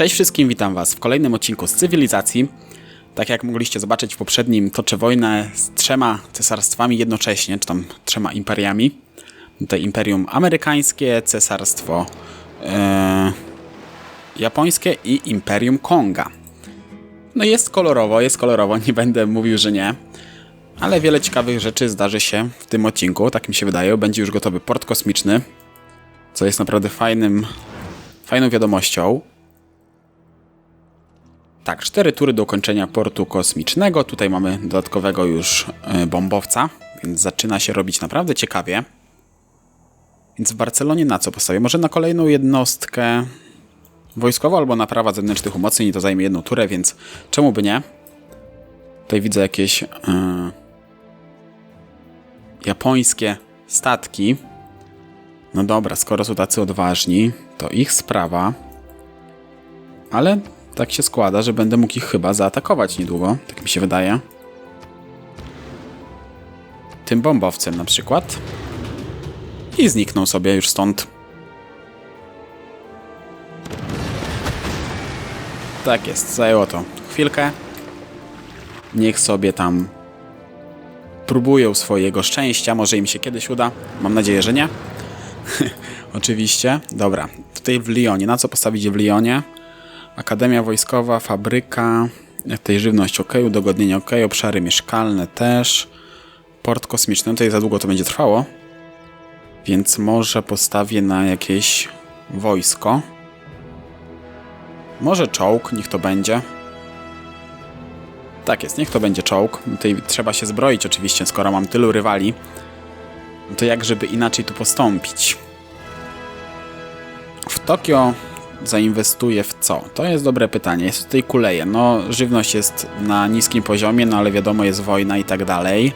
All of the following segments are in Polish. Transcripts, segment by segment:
Cześć wszystkim, witam Was w kolejnym odcinku z cywilizacji. Tak jak mogliście zobaczyć w poprzednim, toczę wojnę z trzema cesarstwami jednocześnie, czy tam trzema imperiami. Tutaj Imperium Amerykańskie, Cesarstwo e, Japońskie i Imperium Konga. No jest kolorowo, jest kolorowo, nie będę mówił, że nie. Ale wiele ciekawych rzeczy zdarzy się w tym odcinku, tak mi się wydaje. Będzie już gotowy port kosmiczny, co jest naprawdę fajnym, fajną wiadomością. Tak, cztery tury do ukończenia portu kosmicznego. Tutaj mamy dodatkowego już y, bombowca, więc zaczyna się robić naprawdę ciekawie. Więc w Barcelonie na co postawię? Może na kolejną jednostkę wojskową albo naprawa zewnętrznych umocnień i to zajmie jedną turę, więc czemu by nie? Tutaj widzę jakieś yy, japońskie statki. No dobra, skoro są tacy odważni, to ich sprawa. Ale tak się składa, że będę mógł ich chyba zaatakować niedługo, tak mi się wydaje. Tym bombowcem na przykład. I zniknął sobie już stąd. Tak jest, zajęło to chwilkę. Niech sobie tam próbują swojego szczęścia, może im się kiedyś uda. Mam nadzieję, że nie. Oczywiście. Dobra, tutaj w Lyonie. Na co postawić w Lyonie? Akademia Wojskowa, fabryka, tej żywność ok, udogodnienie ok, obszary mieszkalne też, port kosmiczny, no tutaj za długo to będzie trwało, więc może postawię na jakieś wojsko. Może czołg, niech to będzie. Tak jest, niech to będzie czołg. Tutaj trzeba się zbroić oczywiście, skoro mam tylu rywali. To jak żeby inaczej tu postąpić? W Tokio zainwestuję w co? To jest dobre pytanie. Jest tutaj kuleje. No, żywność jest na niskim poziomie, no ale wiadomo, jest wojna i tak dalej.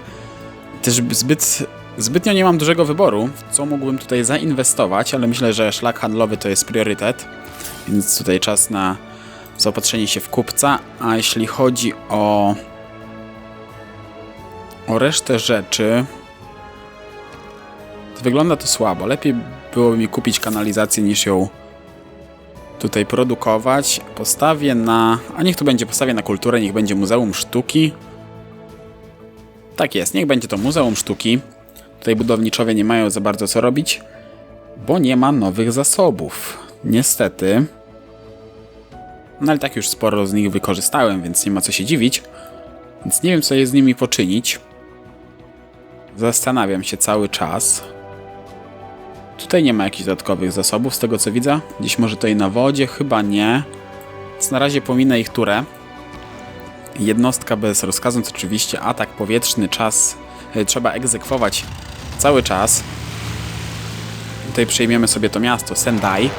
Też zbyt, zbytnio nie mam dużego wyboru, w co mógłbym tutaj zainwestować, ale myślę, że szlak handlowy to jest priorytet, więc tutaj czas na zaopatrzenie się w kupca. A jeśli chodzi o o resztę rzeczy, to wygląda to słabo. Lepiej byłoby mi kupić kanalizację niż ją tutaj produkować. Postawię na... A niech to będzie, postawię na kulturę, niech będzie Muzeum Sztuki. Tak jest, niech będzie to Muzeum Sztuki. Tutaj budowniczowie nie mają za bardzo co robić, bo nie ma nowych zasobów. Niestety. No ale tak już sporo z nich wykorzystałem, więc nie ma co się dziwić. Więc nie wiem, co jest z nimi poczynić. Zastanawiam się cały czas. Tutaj nie ma jakichś dodatkowych zasobów, z tego co widzę. Gdzieś może tutaj na wodzie, chyba nie. Więc na razie pominę ich turę. Jednostka bez rozkazu, to oczywiście atak powietrzny, czas e, trzeba egzekwować cały czas. Tutaj przejmiemy sobie to miasto, Sendai.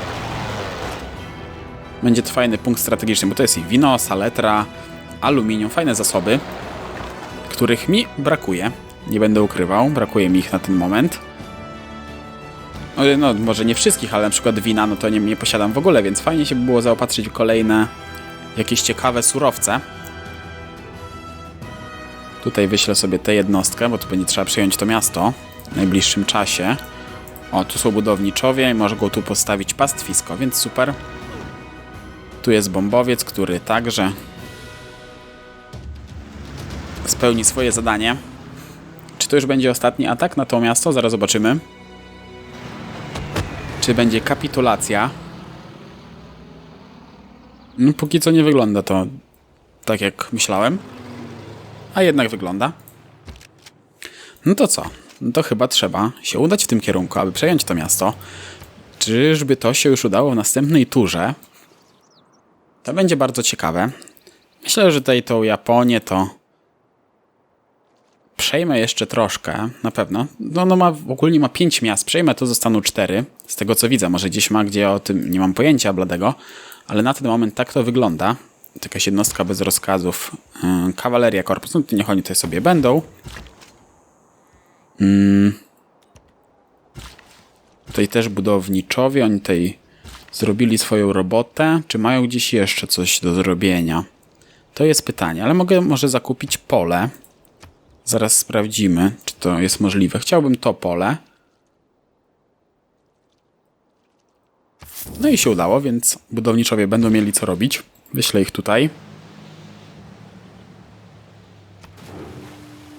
Będzie to fajny punkt strategiczny, bo to jest i wino, saletra, aluminium, fajne zasoby, których mi brakuje. Nie będę ukrywał, brakuje mi ich na ten moment. No, może nie wszystkich, ale na przykład wina, no to nie, nie posiadam w ogóle, więc fajnie się by było zaopatrzyć w kolejne jakieś ciekawe surowce. Tutaj wyślę sobie tę jednostkę, bo tu będzie trzeba przyjąć to miasto w najbliższym czasie. O, tu są budowniczowie i może go tu postawić pastwisko, więc super. Tu jest bombowiec, który także spełni swoje zadanie. Czy to już będzie ostatni atak na to miasto? Zaraz zobaczymy. Czy będzie kapitulacja? No, póki co nie wygląda to tak, jak myślałem. A jednak wygląda. No to co? No to chyba trzeba się udać w tym kierunku, aby przejąć to miasto. Czyżby to się już udało w następnej turze? To będzie bardzo ciekawe. Myślę, że tutaj tą Japonię to przejmę jeszcze troszkę, na pewno. No, no ma, ogólnie ma 5 miast, przejmę to, zostaną 4. Z tego co widzę, może gdzieś ma, gdzie o tym nie mam pojęcia bladego, ale na ten moment tak to wygląda. Jakaś jednostka bez rozkazów. Yy, kawaleria korpus, no to niech oni tutaj sobie będą. Yy. Tutaj też budowniczowie, oni tutaj zrobili swoją robotę. Czy mają gdzieś jeszcze coś do zrobienia? To jest pytanie, ale mogę może zakupić pole. Zaraz sprawdzimy, czy to jest możliwe. Chciałbym to pole. No i się udało, więc budowniczowie będą mieli co robić. Wyślę ich tutaj.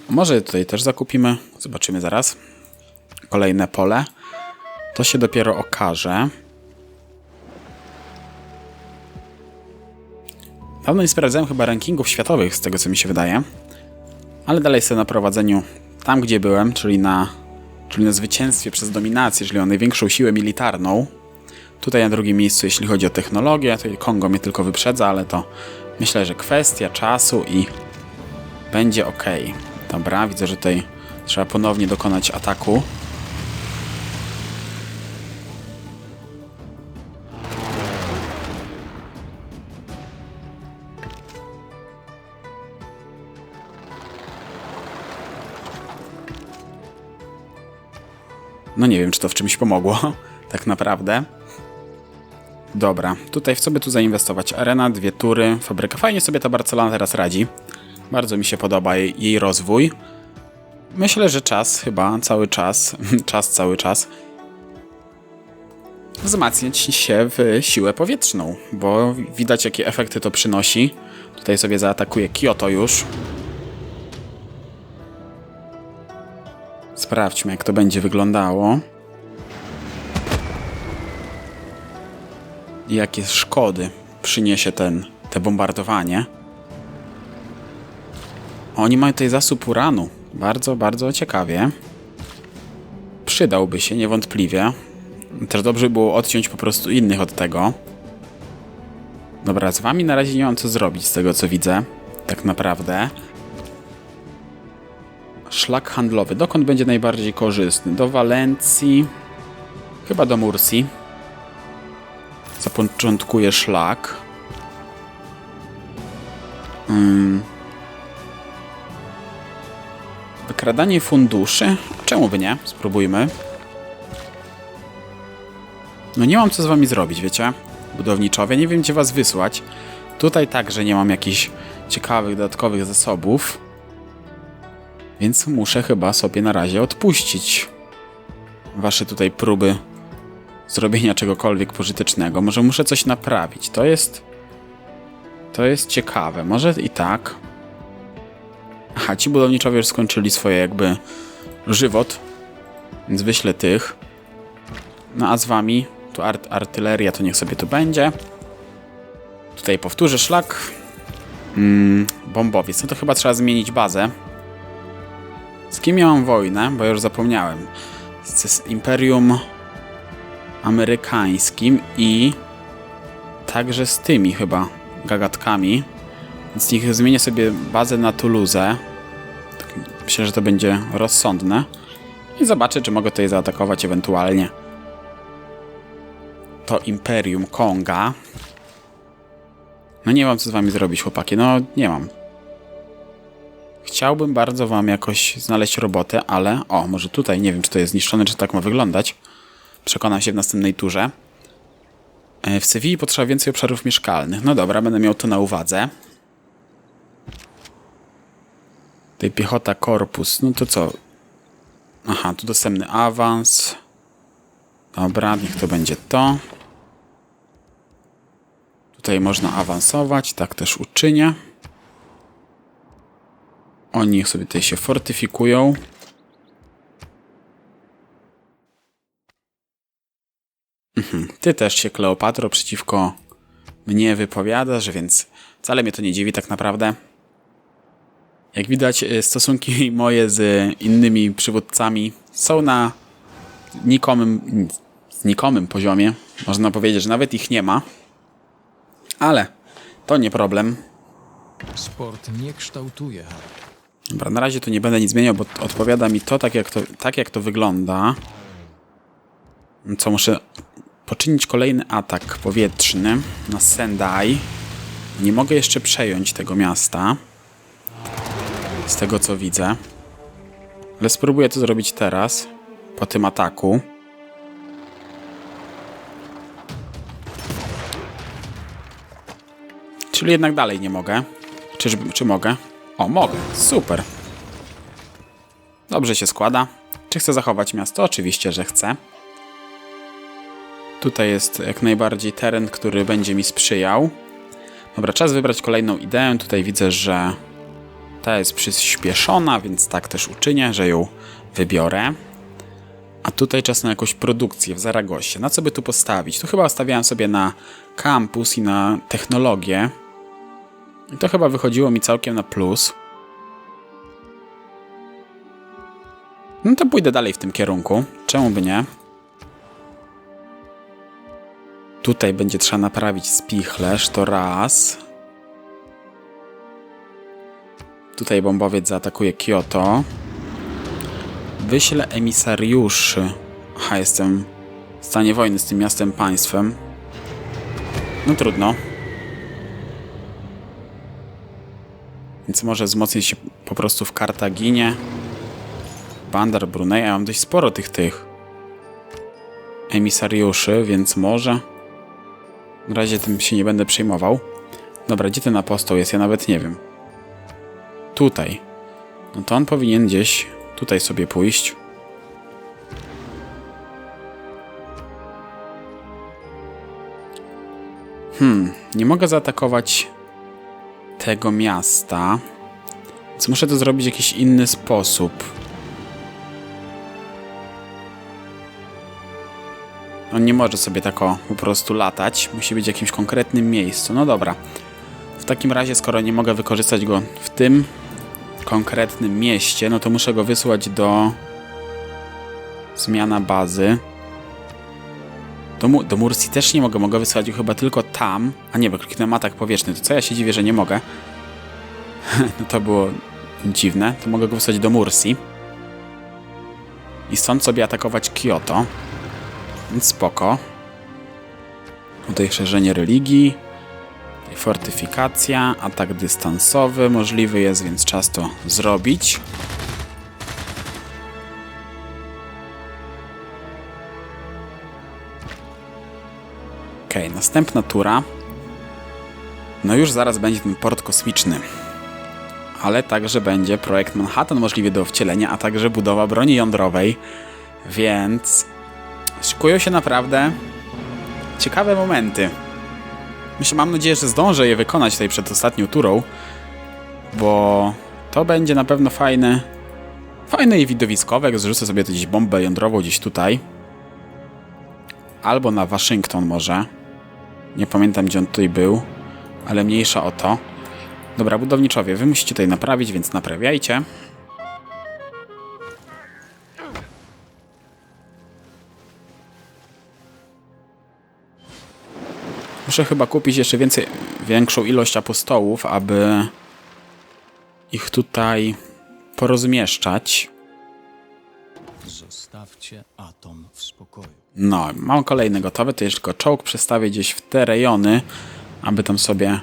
Może tutaj też zakupimy. Zobaczymy zaraz. Kolejne pole. To się dopiero okaże. Dawno nie sprawdzałem chyba rankingów światowych, z tego co mi się wydaje. Ale dalej sobie na prowadzeniu tam, gdzie byłem, czyli na, czyli na zwycięstwie przez dominację, czyli o największą siłę militarną. Tutaj na drugim miejscu, jeśli chodzi o technologię, to Kongo mnie tylko wyprzedza, ale to myślę, że kwestia czasu i będzie ok. Dobra, widzę, że tutaj trzeba ponownie dokonać ataku. No nie wiem, czy to w czymś pomogło, tak naprawdę. Dobra, tutaj w co by tu zainwestować? Arena, dwie tury, fabryka. Fajnie sobie ta Barcelona teraz radzi. Bardzo mi się podoba jej, jej rozwój. Myślę, że czas chyba, cały czas, czas cały czas, wzmacniać się w siłę powietrzną, bo widać jakie efekty to przynosi. Tutaj sobie zaatakuje Kyoto już. Sprawdźmy, jak to będzie wyglądało. Jakie szkody przyniesie ten, te bombardowanie. Oni mają tutaj zasób uranu. Bardzo, bardzo ciekawie. Przydałby się niewątpliwie. Też dobrze było odciąć po prostu innych od tego. Dobra, z wami na razie nie mam co zrobić z tego co widzę. Tak naprawdę. Szlak handlowy. Dokąd będzie najbardziej korzystny? Do Walencji. Chyba do Mursji. Zapoczątkuję szlak. Hmm. Wykradanie funduszy? Czemu by nie? Spróbujmy. No nie mam co z wami zrobić, wiecie? Budowniczowie, nie wiem gdzie was wysłać. Tutaj także nie mam jakichś ciekawych, dodatkowych zasobów. Więc muszę chyba sobie na razie odpuścić wasze tutaj próby zrobienia czegokolwiek pożytecznego. Może muszę coś naprawić. To jest... To jest ciekawe. Może i tak. Aha, ci budowniczowie już skończyli swoje jakby żywot. Więc wyślę tych. No a z wami tu art artyleria to niech sobie tu będzie. Tutaj powtórzę szlak. Mm, bombowiec. No to chyba trzeba zmienić bazę. Z kim ja mam wojnę? Bo już zapomniałem. Z, z Imperium Amerykańskim i także z tymi chyba gagatkami. Więc niech zmienię sobie bazę na Toulouse. Tak, myślę, że to będzie rozsądne. I zobaczę, czy mogę tutaj zaatakować ewentualnie to Imperium Konga. No nie mam co z wami zrobić, chłopaki. No nie mam. Chciałbym bardzo wam jakoś znaleźć robotę, ale... O, może tutaj, nie wiem czy to jest zniszczone, czy tak ma wyglądać. Przekonam się w następnej turze. E, w Sewilli potrzeba więcej obszarów mieszkalnych. No dobra, będę miał to na uwadze. Tutaj piechota korpus. No to co? Aha, tu dostępny awans. Dobra, niech to będzie to. Tutaj można awansować, tak też uczynię. Oni sobie tutaj się fortyfikują. Mhm. Ty też się, Kleopatro, przeciwko mnie wypowiadasz, więc wcale mnie to nie dziwi tak naprawdę. Jak widać, y, stosunki moje z innymi przywódcami są na nikomym, znikomym poziomie. Można powiedzieć, że nawet ich nie ma. Ale to nie problem. Sport nie kształtuje. Dobra, na razie to nie będę nic zmieniał, bo odpowiada mi to tak, jak to, tak jak to wygląda. Co muszę poczynić kolejny atak powietrzny na Sendai. Nie mogę jeszcze przejąć tego miasta. Z tego co widzę. Ale spróbuję to zrobić teraz. Po tym ataku. Czyli jednak dalej nie mogę. Czyż, czy mogę? O, mogę. Super. Dobrze się składa. Czy chcę zachować miasto? Oczywiście, że chcę. Tutaj jest jak najbardziej teren, który będzie mi sprzyjał. Dobra, czas wybrać kolejną ideę. Tutaj widzę, że ta jest przyspieszona, więc tak też uczynię, że ją wybiorę. A tutaj czas na jakąś produkcję w Zaragozie. Na co by tu postawić? Tu chyba stawiałem sobie na kampus i na technologię. I to chyba wychodziło mi całkiem na plus. No to pójdę dalej w tym kierunku. Czemu by nie? Tutaj będzie trzeba naprawić spichlerz, to raz. Tutaj bombowiec zaatakuje Kyoto. Wyślę emisariuszy. Aha, jestem w stanie wojny z tym miastem państwem. No trudno. Więc może wzmocnić się po prostu w Kartaginie. Bandar Brunei, ja mam dość sporo tych tych emisariuszy, więc może. Na razie tym się nie będę przejmował. Dobra, gdzie ten apostoł jest? Ja nawet nie wiem. Tutaj. No to on powinien gdzieś tutaj sobie pójść. Hmm, nie mogę zaatakować tego miasta. Więc muszę to zrobić w jakiś inny sposób. On nie może sobie tak po prostu latać. Musi być w jakimś konkretnym miejscu. No dobra. W takim razie, skoro nie mogę wykorzystać go w tym konkretnym mieście, no to muszę go wysłać do zmiana bazy. Do, Mu do Mursi też nie mogę, mogę wysłać chyba tylko tam. A nie, bo kliknąłem atak powietrzny. To co ja się dziwię, że nie mogę? no to było dziwne. To mogę go wysłać do Mursi. I stąd sobie atakować Kyoto. Więc spoko. Tutaj szerzenie religii. Tutaj fortyfikacja, atak dystansowy możliwy jest, więc czas to zrobić. Okej, następna tura. No już zaraz będzie ten port kosmiczny. Ale także będzie projekt Manhattan możliwy do wcielenia, a także budowa broni jądrowej. Więc szykują się naprawdę ciekawe momenty. Myślę, mam nadzieję, że zdążę je wykonać tutaj przed ostatnią turą, bo to będzie na pewno fajne, fajne i widowiskowe, zrzucę sobie gdzieś bombę jądrową gdzieś tutaj. Albo na Waszyngton może. Nie pamiętam, gdzie on tutaj był, ale mniejsza o to. Dobra, budowniczowie, wy musicie tutaj naprawić, więc naprawiajcie. Muszę chyba kupić jeszcze więcej, większą ilość apostołów, aby ich tutaj porozmieszczać. Zostawcie atom w spokoju. No, mam kolejny gotowy, to jeszcze tylko czołg przestawię gdzieś w te rejony, aby tam sobie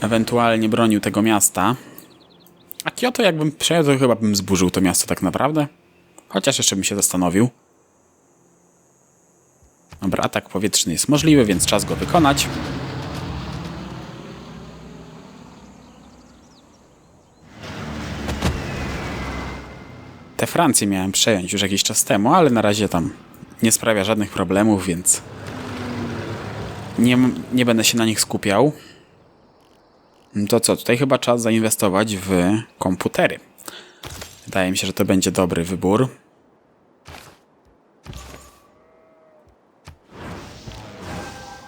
ewentualnie bronił tego miasta. A Kyoto jakbym przejął, to chyba bym zburzył to miasto tak naprawdę. Chociaż jeszcze bym się zastanowił. Dobra, atak powietrzny jest możliwy, więc czas go wykonać. Te Francję miałem przejąć już jakiś czas temu, ale na razie tam nie sprawia żadnych problemów, więc nie, nie będę się na nich skupiał. To co, tutaj chyba czas zainwestować w komputery. Wydaje mi się, że to będzie dobry wybór.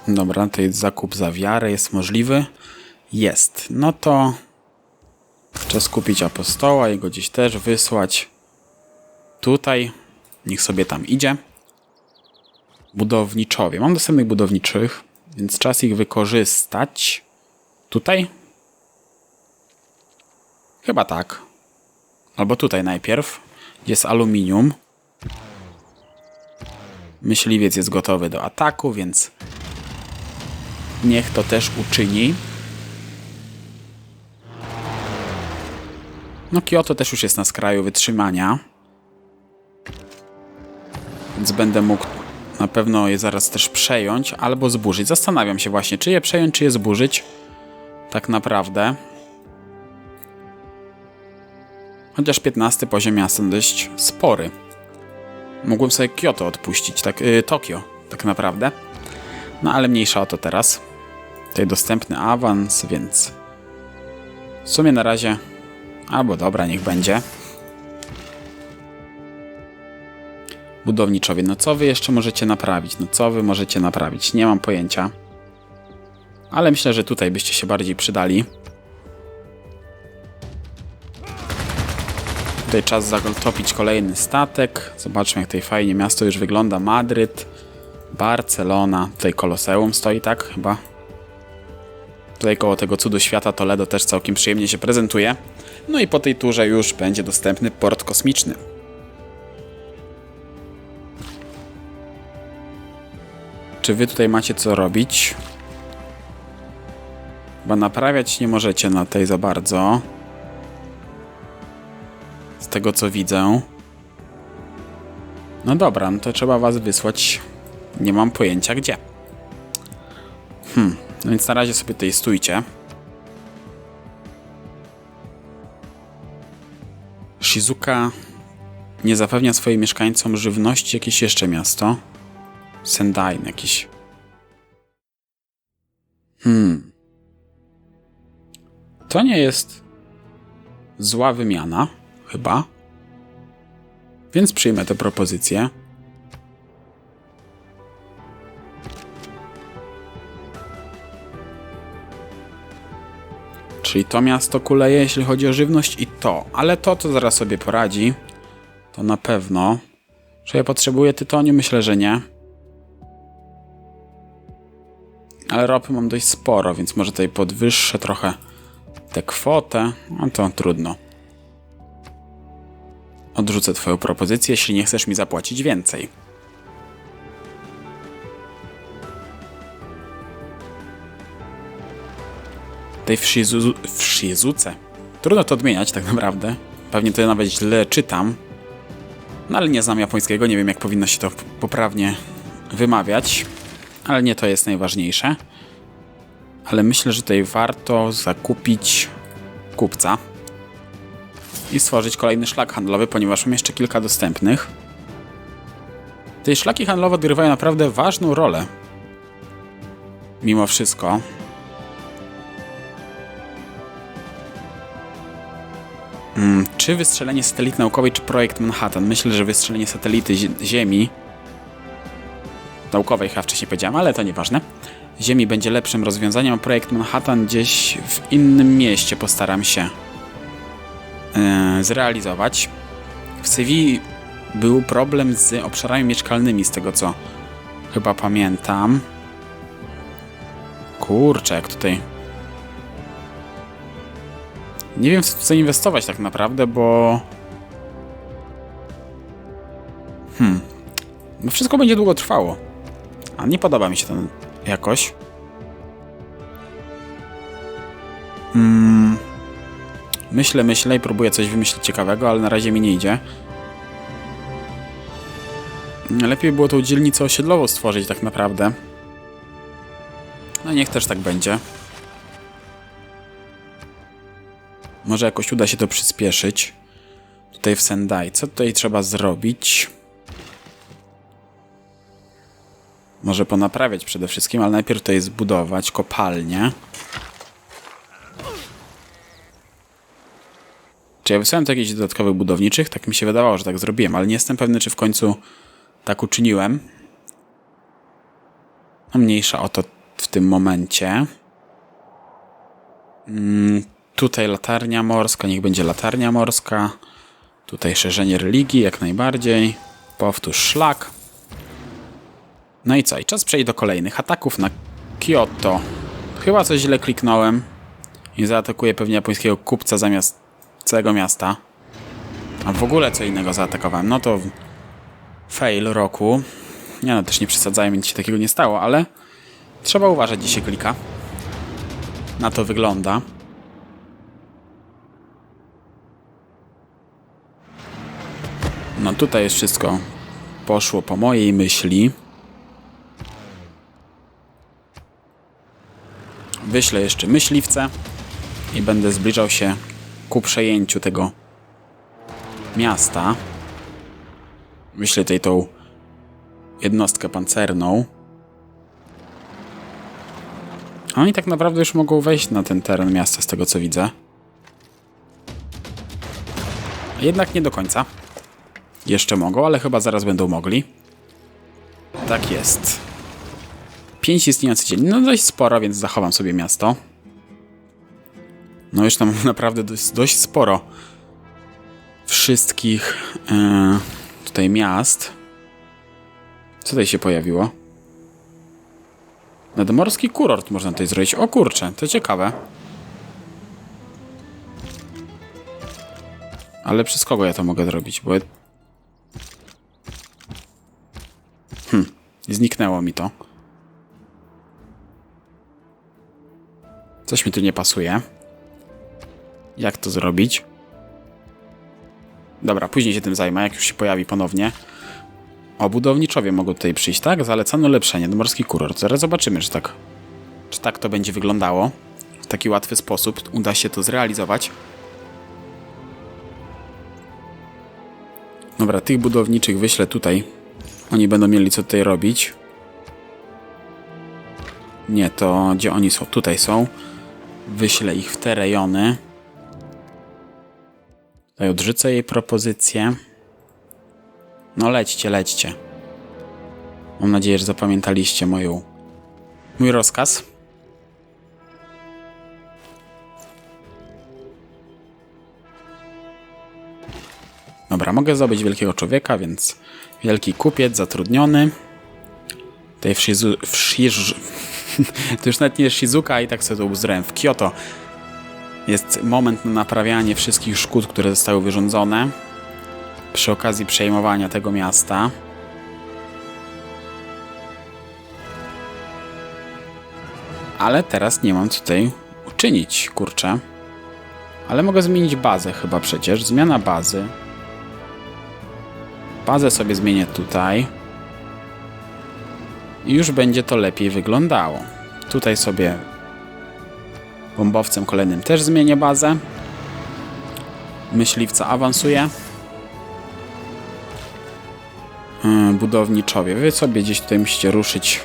Dobra, tutaj zakup za wiarę jest możliwy. Jest. No to czas kupić apostoła i go gdzieś też wysłać tutaj. Niech sobie tam idzie. Budowniczowie. Mam dostępnych budowniczych, więc czas ich wykorzystać. Tutaj? Chyba tak. Albo tutaj najpierw. Jest aluminium. Myśliwiec jest gotowy do ataku, więc niech to też uczyni. No Kyoto też już jest na skraju wytrzymania. Więc będę mógł na pewno je zaraz też przejąć albo zburzyć. Zastanawiam się właśnie, czy je przejąć, czy je zburzyć. Tak naprawdę. Chociaż 15 poziom miasta dość spory. Mogłem sobie Kyoto odpuścić, tak, yy, Tokio. tak naprawdę. No ale mniejsza o to teraz. Tutaj dostępny awans, więc w sumie na razie, albo dobra, niech będzie. Budowniczowie, no co wy jeszcze możecie naprawić? No co wy możecie naprawić? Nie mam pojęcia. Ale myślę, że tutaj byście się bardziej przydali. Tutaj czas zatopić kolejny statek. Zobaczmy, jak tutaj fajnie miasto już wygląda. Madryt, Barcelona. Tutaj Koloseum stoi, tak? Chyba. Tutaj koło tego cudu świata Toledo też całkiem przyjemnie się prezentuje. No i po tej turze już będzie dostępny port kosmiczny. Czy wy tutaj macie co robić? Bo naprawiać nie możecie na tej za bardzo. Z tego co widzę. No dobra, no to trzeba was wysłać. Nie mam pojęcia gdzie. Hmm, no więc na razie sobie tutaj stójcie. Shizuka nie zapewnia swoim mieszkańcom żywności. Jakieś jeszcze miasto? Sendain jakiś. Hmm. To nie jest zła wymiana, chyba. Więc przyjmę tę propozycję. Czyli to miasto kuleje, jeśli chodzi o żywność i to. Ale to, to zaraz sobie poradzi. To na pewno. Czy ja potrzebuję tytoniu? Myślę, że nie. Ale ropy mam dość sporo, więc może tutaj podwyższę trochę tę kwotę. No to trudno. Odrzucę twoją propozycję, jeśli nie chcesz mi zapłacić więcej. Tej w, Shizu, w Shizuce. Trudno to odmieniać tak naprawdę. Pewnie to nawet źle czytam. No ale nie znam japońskiego, nie wiem jak powinno się to poprawnie wymawiać. Ale nie to jest najważniejsze. Ale myślę, że tutaj warto zakupić kupca i stworzyć kolejny szlak handlowy, ponieważ mam jeszcze kilka dostępnych. Te szlaki handlowe odgrywają naprawdę ważną rolę. Mimo wszystko. Mm, czy wystrzelenie satelity naukowej, czy projekt Manhattan? Myślę, że wystrzelenie satelity zi- Ziemi naukowej, chyba wcześniej powiedziałem, ale to nieważne. Ziemi będzie lepszym rozwiązaniem, projekt Manhattan gdzieś w innym mieście postaram się e, zrealizować. W Sewilli był problem z obszarami mieszkalnymi, z tego co chyba pamiętam. Kurczę, jak tutaj. Nie wiem, w co inwestować tak naprawdę, bo. Hmm. No wszystko będzie długo trwało. A nie podoba mi się to jakoś. Mm. Myślę, myślę i próbuję coś wymyślić ciekawego, ale na razie mi nie idzie. Lepiej było tą dzielnicę osiedlową stworzyć tak naprawdę. No niech też tak będzie. Może jakoś uda się to przyspieszyć. Tutaj w Sendai. Co tutaj trzeba zrobić? Może ponaprawiać przede wszystkim, ale najpierw tutaj zbudować kopalnię. Czy ja wysłałem tu jakichś dodatkowych budowniczych? Tak mi się wydawało, że tak zrobiłem, ale nie jestem pewny, czy w końcu tak uczyniłem. No mniejsza o to w tym momencie. Mm, tutaj latarnia morska, niech będzie latarnia morska. Tutaj szerzenie religii, jak najbardziej. Powtórz szlak. No i co? I czas przejść do kolejnych ataków na Kyoto. Chyba coś źle kliknąłem. I zaatakuję pewnie japońskiego kupca zamiast całego miasta. A w ogóle co innego zaatakowałem. No to fail roku. Nie no, też nie przesadzajmy, nic się takiego nie stało, ale trzeba uważać, gdzie się klika. Na to wygląda. No tutaj jest wszystko poszło po mojej myśli. Wyślę jeszcze myśliwce i będę zbliżał się ku przejęciu tego miasta. Wyślę tutaj tą jednostkę pancerną. A Oni tak naprawdę już mogą wejść na ten teren miasta, z tego co widzę. Jednak nie do końca. Jeszcze mogą, ale chyba zaraz będą mogli. Tak jest. Pięć istniejących dzielnic. No dość sporo, więc zachowam sobie miasto. No już tam naprawdę dość, dość sporo wszystkich e, tutaj miast. Co tutaj się pojawiło? Nadmorski kurort można tutaj zrobić. O kurczę, to ciekawe. Ale przez kogo ja to mogę zrobić? Bo... Hm, zniknęło mi to. Coś mi tu nie pasuje. Jak to zrobić? Dobra, później się tym zajmę, jak już się pojawi ponownie. O, budowniczowie mogą tutaj przyjść, tak? Zalecano ulepszenie, morski kurort. Zaraz zobaczymy, czy tak, czy tak to będzie wyglądało. W taki łatwy sposób uda się to zrealizować. Dobra, tych budowniczych wyślę tutaj. Oni będą mieli co tutaj robić. Nie, to gdzie oni są? Tutaj są. Wyślę ich w te rejony. Tutaj odrzucę jej propozycję. No lećcie, lećcie. Mam nadzieję, że zapamiętaliście moją, mój rozkaz. Dobra, mogę zdobyć wielkiego człowieka, więc wielki kupiec zatrudniony. Tutaj w Shizu... W Shiz... to już nawet nie jest Shizuka i tak sobie to uzdrowiłem. W Kyoto jest moment na naprawianie wszystkich szkód, które zostały wyrządzone przy okazji przejmowania tego miasta. Ale teraz nie mam tutaj uczynić, kurczę. Ale mogę zmienić bazę chyba przecież. Zmiana bazy. Bazę sobie zmienię tutaj. I już będzie to lepiej wyglądało. Tutaj sobie bombowcem kolejnym też zmienię bazę. Myśliwca awansuje. Yy, budowniczowie. Wy sobie gdzieś tutaj musicie ruszyć.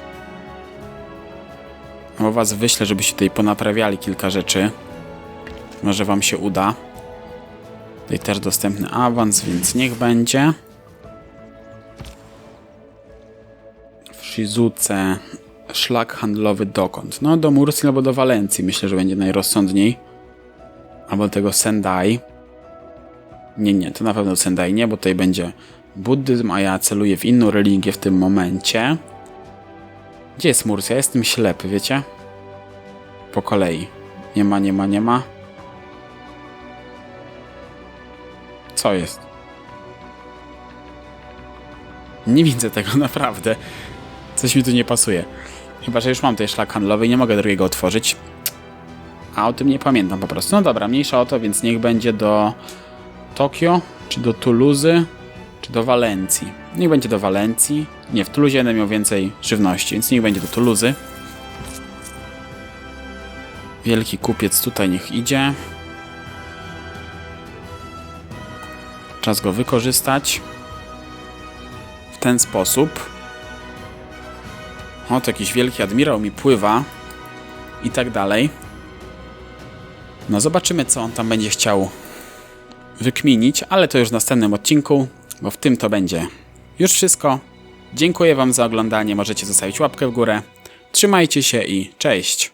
O was wyślę, żebyście tutaj ponaprawiali kilka rzeczy. Może wam się uda. Tutaj też dostępny awans, więc niech będzie. Shizuce szlak handlowy dokąd? No do Murcji albo do Walencji. Myślę, że będzie najrozsądniej. Albo tego Sendai. Nie, nie, to na pewno Sendai nie, bo tutaj będzie buddyzm, a ja celuję w inną religię w tym momencie. Gdzie jest Murcja? Jestem ślepy, wiecie? Po kolei. Nie ma, nie ma, nie ma. Co jest? Nie widzę tego naprawdę. Coś mi tu nie pasuje. Chyba, że już mam tutaj szlak handlowy i nie mogę drugiego otworzyć. A o tym nie pamiętam po prostu. No dobra, mniejsza o to, więc niech będzie do Tokio, czy do Tuluzy, czy do Walencji. Niech będzie do Walencji. Nie, w Tuluzie będę miał więcej żywności, więc niech będzie do Tuluzy. Wielki kupiec tutaj niech idzie. Czas go wykorzystać. W ten sposób. O, to jakiś wielki admirał mi pływa. I tak dalej. No zobaczymy, co on tam będzie chciał wykminić, ale to już w następnym odcinku, bo w tym to będzie już wszystko. Dziękuję Wam za oglądanie, możecie zostawić łapkę w górę. Trzymajcie się i cześć!